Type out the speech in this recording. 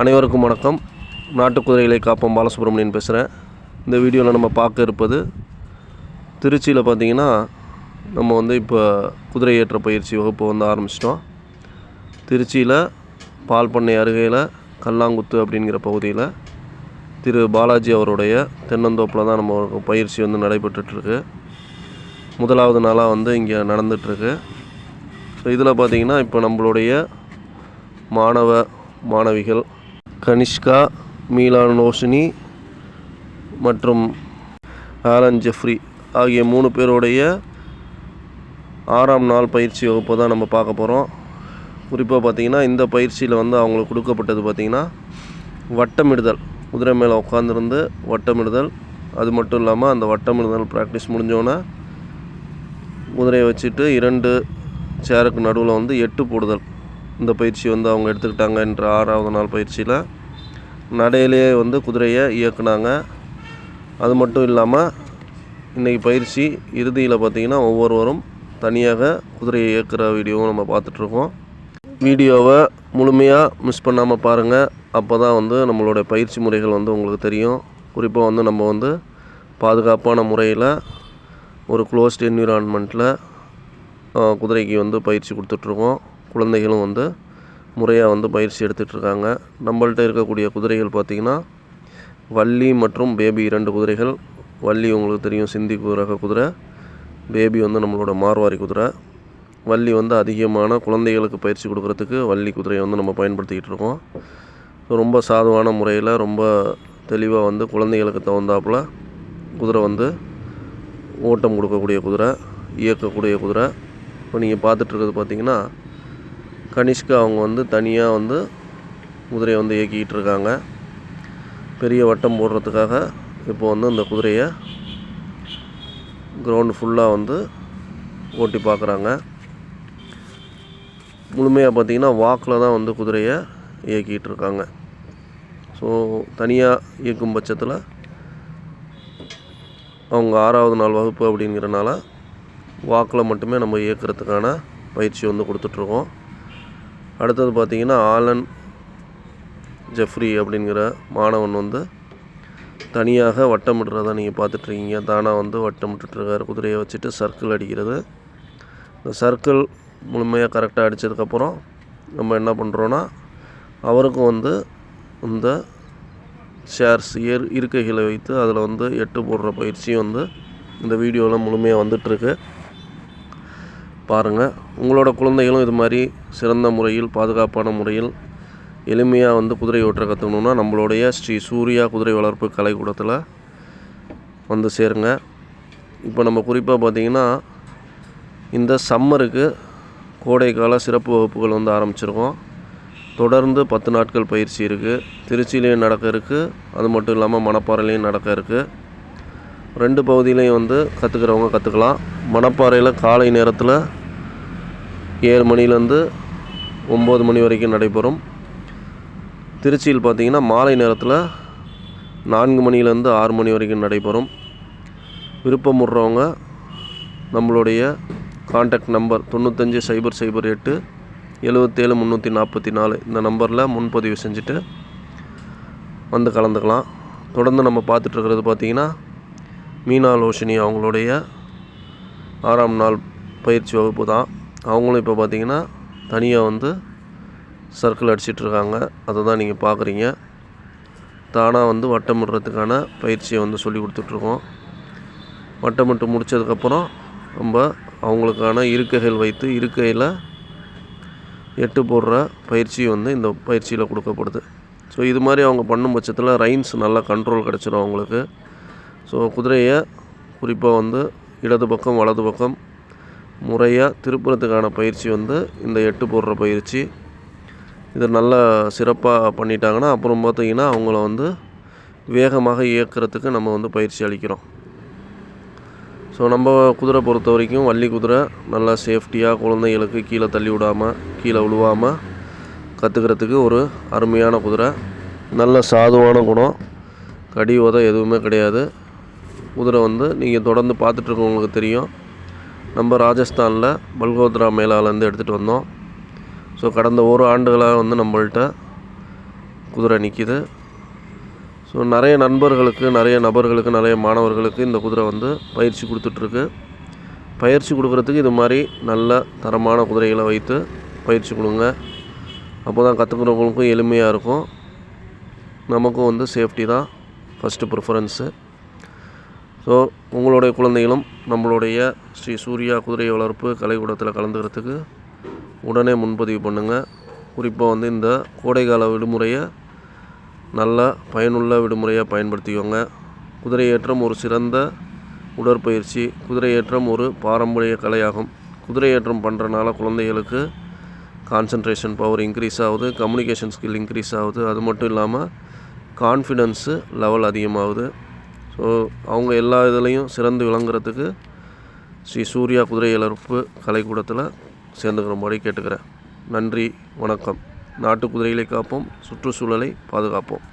அனைவருக்கும் வணக்கம். நாட்டு குதிரைகளை காப்போம் பாலசுப்ரமணியன் பேசுகிறேன் இந்த வீடியோவில் நம்ம பார்க்க இருப்பது திருச்சியில் பார்த்தீங்கன்னா நம்ம வந்து இப்போ குதிரை ஏற்ற பயிற்சி வகுப்பு வந்து ஆரம்பிச்சிட்டோம். திருச்சியில் பால் பண்ணை அருகையில் கல்லாங்குத்து அப்படிங்கிற பகுதியில் திரு பாலாஜி அவருடைய தென்னந்தோப்பில் தான் நம்ம பயிற்சி வந்து நடைபெற்றுட்ருக்கு. முதலாவது நாளாக வந்து இங்கே நடந்துகிட்ருக்கு ஸோ இதில் பார்த்தீங்கன்னா இப்போ நம்மளுடைய மாணவ மாணவிகள் கனிஷ்கா மீலான் ரோஷினி மற்றும் ஆலன் ஜெஃப்ரி ஆகிய மூணு பேருடைய ஆறாம் நாள் பயிற்சி வகுப்பை தான் நம்ம பார்க்க போகிறோம் குறிப்பாக பார்த்திங்கன்னா இந்த பயிற்சியில் வந்து அவங்களுக்கு கொடுக்கப்பட்டது பார்த்திங்கன்னா வட்டமிடுதல். குதிரை மேலே உட்காந்துருந்து வட்டமிடுதல். அது மட்டும் இல்லாமல் அந்த வட்டமிடுதல் ப்ராக்டிஸ் முடிஞ்சோன்னே குதிரையை வச்சுட்டு இரண்டு சேருக்கு நடுவில் வந்து எட்டு போடுதல். இந்த பயிற்சி வந்து அவங்க எடுத்துக்கிட்டாங்க என்ற ஆறாவது நாள் பயிற்சியில். நடையிலேயே வந்து குதிரையை இயக்குனாங்க. அது மட்டும் இல்லாமல் இன்றைக்கி பயிற்சி இறுதியில் பார்த்திங்கன்னா ஒவ்வொருவரும் தனியாக குதிரையை இயக்குகிற வீடியோவும் நம்ம பார்த்துட்ருக்கோம். வீடியோவை முழுமையாக மிஸ் பண்ணாமல் பாருங்கள் அப்போ தான் வந்து நம்மளுடைய பயிற்சி முறைகள் வந்து உங்களுக்கு தெரியும். குறிப்பாக வந்து நம்ம வந்து பாதுகாப்பான முறையில் ஒரு க்ளோஸ்ட் என்விரான்மெண்ட்டில் குதிரைக்கு வந்து பயிற்சி கொடுத்துட்ருக்கோம். குழந்தைகளும் வந்து முறையாக வந்து பயிற்சி எடுத்துகிட்ருக்காங்க நம்மள்ட்ட இருக்கக்கூடிய குதிரைகள் பார்த்திங்கன்னா வள்ளி மற்றும் பேபி இரண்டு குதிரைகள். வள்ளி உங்களுக்கு தெரியும் சிந்தி ரக குதிரை. பேபி வந்து நம்மளோட மார்வாரி குதிரை. வள்ளி வந்து அதிகமான குழந்தைகளுக்கு பயிற்சி கொடுக்குறதுக்கு வள்ளி குதிரையை வந்து நம்ம பயன்படுத்திக்கிட்டு இருக்கோம் ரொம்ப சாதுவான முறையில் ரொம்ப தெளிவாக வந்து குழந்தைகளுக்கு தகுந்தாப்புல குதிரை வந்து ஓட்டம் கொடுக்கக்கூடிய குதிரை இயக்கக்கூடிய குதிரை. இப்போ நீங்கள் பார்த்துட்ருக்கிறது பார்த்தீங்கன்னா கனிஷ்கா அவங்க வந்து தனியாக வந்து குதிரையை வந்து இயக்கிக்கிட்டு இருக்காங்க. பெரிய வட்டம் போடுறதுக்காக இப்போ வந்து அந்த குதிரையை கிரவுண்டு ஃபுல்லாக வந்து ஓட்டி பார்க்குறாங்க. முழுமையாக பார்த்தீங்கன்னா வாக்கில் தான் வந்து குதிரையை இயக்கிட்டு இருக்காங்க. ஸோ தனியாக இயக்கும் பட்சத்தில் அவங்க ஆறாவது நாள் வகுப்பு அப்படிங்கிறனால வாக்கில் மட்டுமே நம்ம இயக்கிறதுக்கான பயிற்சி வந்து கொடுத்துட்ருக்கோம் அடுத்தது பார்த்திங்கன்னா ஆலன் ஜெஃப்ரி அப்படிங்கிற மாணவன் வந்து தனியாக வட்டமிடுறத நீங்கள் பார்த்துட்ருக்கீங்க. தானாக வந்து வட்டமிட்டுருக்காரு குதிரையை வச்சுட்டு சர்க்கிள் அடிக்கிறது. இந்த சர்க்கிள் முழுமையாக கரெக்டாக அடித்ததுக்கப்புறம் நம்ம என்ன பண்ணுறோன்னா அவருக்கும் வந்து இந்த ஷேர்ஸ் ஏர் இருக்கைகளை வைத்து அதில் வந்து எட்டு போடுற பயிற்சியும் வந்து இந்த வீடியோவில் முழுமையாக வந்துட்டுருக்கு பாருங்கள் உங்களோட குழந்தைகளும் இது மாதிரி சிறந்த முறையில் பாதுகாப்பான முறையில் எளிமையாக வந்து குதிரை ஓட்ட கற்றுக்கணுன்னா நம்மளுடைய ஸ்ரீ சூர்யா குதிரை வளர்ப்பு கலைக்கூடத்தில் வந்து சேருங்க. இப்போ நம்ம குறிப்பாக பார்த்திங்கன்னா இந்த சம்மருக்கு கோடைக்கால சிறப்பு வகுப்புகள் வந்து ஆரம்பிச்சிருக்கோம். தொடர்ந்து பத்து நாட்கள் பயிற்சி இருக்குது திருச்சியிலையும் நடக்க இருக்குது அது மட்டும் இல்லாமல் மணப்பாறையிலையும் நடக்க இருக்குது ரெண்டு பகுதியிலையும் வந்து கற்றுக்கிறவங்க கற்றுக்கலாம் மணப்பாறையில் காலை நேரத்தில் ஏழு மணிலேருந்து ஒம்பது மணி வரைக்கும் நடைபெறும். திருச்சியில் பார்த்திங்கன்னா மாலை நேரத்தில் நான்கு மணிலேருந்து ஆறு மணி வரைக்கும் நடைபெறும். விருப்பமுடுறவங்க நம்மளுடைய காண்டாக்ட் நம்பர் தொண்ணூத்தஞ்சு சைபர் சைபர் எட்டு எழுவத்தேழு முந்நூற்றி நாற்பத்தி நாலு இந்த நம்பரில் முன்பதிவு செஞ்சுட்டு வந்து கலந்துக்கலாம். தொடர்ந்து நம்ம பார்த்துட்ருக்கிறது பார்த்திங்கன்னா மீனா லோஷினி அவங்களுடைய ஆறாம் நாள் பயிற்சி வகுப்பு தான். அவங்களும் இப்போ பார்த்திங்கன்னா தனியாக வந்து சர்க்கிள் அடிச்சிட்ருக்காங்க. அதை தான் நீங்கள் பார்க்குறீங்க. தானாக வந்து வட்டமிடுறதுக்கான பயிற்சியை வந்து சொல்லி கொடுத்துட்ருக்கோம். வட்டமிட்டு முடித்ததுக்கப்புறம் நம்ம அவங்களுக்கான இருக்கைகள் வைத்து இருக்கையில் எட்டு போடுற பயிற்சி வந்து இந்த பயிற்சியில் கொடுக்கப்படுது. ஸோ இது மாதிரி அவங்க பண்ணும் பட்சத்தில் ரைன்ஸ் நல்லா கண்ட்ரோல் கிடச்சிடும் அவங்களுக்கு. ஸோ குதிரையை குறிப்பாக வந்து இடது பக்கம் வலது பக்கம் முறையாக திருப்புறத்துக்கான பயிற்சி வந்து இந்த எட்டு போடுற பயிற்சி. இதை நல்லா சிறப்பாக பண்ணிட்டாங்கன்னா அப்புறம் பார்த்திங்கன்னா அவங்கள வந்து வேகமாக இயக்கிறதுக்கு நம்ம வந்து பயிற்சி அளிக்கிறோம். ஸோ நம்ம குதிரை பொறுத்த வரைக்கும் வள்ளி குதிரை நல்லா சேஃப்டியாக குழந்தைகளுக்கு கீழே தள்ளி விடாமல் கீழே விழுவாமல் கற்றுக்கிறதுக்கு ஒரு அருமையான குதிரை. நல்ல சாதுவான குணம். கடி உதை எதுவுமே கிடையாது. குதிரை வந்து நீங்கள் தொடர்ந்து பார்த்துட்ருக்கவங்களுக்கு தெரியும். நம்ம ராஜஸ்தானில் பல்கோத்ரா மேலாலேருந்து எடுத்துகிட்டு வந்தோம். ஸோ கடந்த ஒரு ஆண்டுகளாக வந்து நம்மள்கிட்ட குதிரை நிற்கிது ஸோ நிறைய நண்பர்களுக்கு நிறைய நபர்களுக்கு நிறைய மாணவர்களுக்கு இந்த குதிரை வந்து பயிற்சி கொடுத்துட்ருக்கு. பயிற்சி கொடுக்குறதுக்கு இது மாதிரி நல்ல தரமான குதிரைகளை வைத்து பயிற்சி கொடுங்க. அப்போ தான் கற்றுக்கிறவங்களுக்கும் எளிமையாக இருக்கும். நமக்கும் வந்து சேஃப்டி தான் ஃபஸ்ட்டு ப்ரிஃபரன்ஸு ஸோ உங்களுடைய குழந்தைகளும் நம்மளுடைய ஸ்ரீ சூர்யா குதிரை வளர்ப்பு கலைக்கூடத்தில் கலந்துக்கிறதுக்கு உடனே முன்பதிவு பண்ணுங்கள் குறிப்பாக வந்து இந்த கோடைக்கால விடுமுறையை நல்ல பயனுள்ள விடுமுறையாக பயன்படுத்திக்கோங்க. குதிரையேற்றம் ஒரு சிறந்த உடற்பயிற்சி குதிரையேற்றம் ஒரு பாரம்பரிய கலையாகும். குதிரையேற்றம் பண்ணுறனால குழந்தைகளுக்கு கான்சன்ட்ரேஷன் பவர் இன்க்ரீஸ் ஆகுது கம்யூனிகேஷன் ஸ்கில் இன்க்ரீஸ் ஆகுது. அது மட்டும் இல்லாமல் கான்ஃபிடென்ஸு லெவல் அதிகமாகுது. ஸோ அவங்க எல்லா இதுலேயும் சிறந்து விளங்குறதுக்கு ஸ்ரீ சூர்யா குதிரை வளர்ப்பு கலைக்கூடத்தில் சேர்ந்துக்கிறபடி கேட்டுக்கிறேன். நன்றி வணக்கம். நாட்டு குதிரைகளை காப்போம் சுற்றுச்சூழலை பாதுகாப்போம்.